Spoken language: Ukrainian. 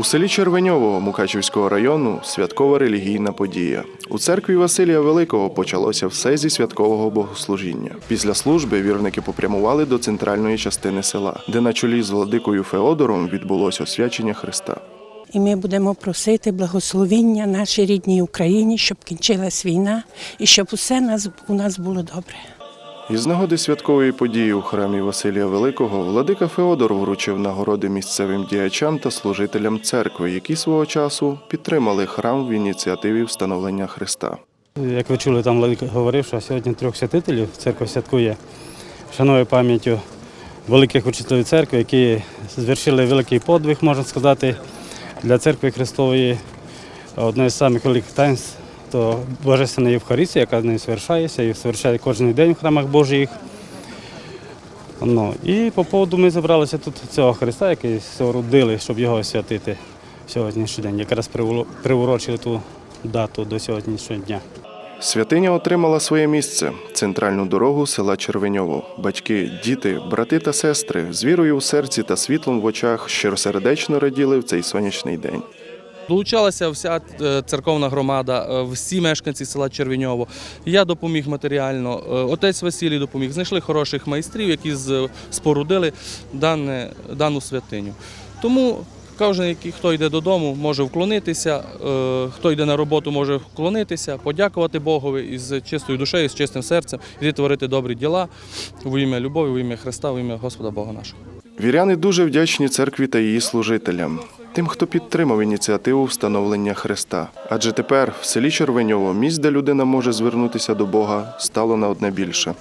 У селі Червеньово Мукачівського району святкова релігійна подія. У церкві Василія Великого почалося все зі святкового богослужіння. Після служби вірники попрямували до центральної частини села, де на чолі з владикою Феодором відбулося освячення Христа. І ми будемо просити благословіння нашій рідній Україні, щоб кінчилась війна і щоб усе у нас було добре. Із нагоди святкової події у храмі Василія Великого владика Феодор вручив нагороди місцевим діячам та служителям церкви, які свого часу підтримали храм в ініціативі встановлення Христа. Як ви чули, там Владика говорив, що сьогодні трьох святителів церква святкує, шанує пам'яттю великих учителів церкви, які звершили великий подвиг, можна сказати, для церкви Христової. Одне з самих великих таїнств то Божественна Євхаристія, яка не звершається і звершає кожен день в храмах Божих. Ну, і по поводу ми зібралися тут цього Христа, який соорудили, щоб його освятити сьогоднішній день. Якраз приурочили ту дату до сьогоднішнього дня. Святиня отримала своє місце центральну дорогу села Червеньово. Батьки, діти, брати та сестри з вірою у серці та світлом в очах щиросердечно раділи в цей сонячний день. Долучалася вся е, церковна громада, е, всі мешканці села Червіньово. Я допоміг матеріально, е, отець Василій допоміг. Знайшли хороших майстрів, які спорудили дане, дану святиню. Тому кожен, хто йде додому, може вклонитися, хто йде на роботу, може вклонитися, подякувати Богові із чистою душею, з чистим серцем, і творити добрі діла в ім'я любові, в ім'я Христа, в ім'я Господа Бога нашого. Віряни дуже вдячні церкві та її служителям, тим, хто підтримав ініціативу встановлення Христа. Адже тепер в селі Червеньово місць, де людина може звернутися до Бога, стало на одне більше.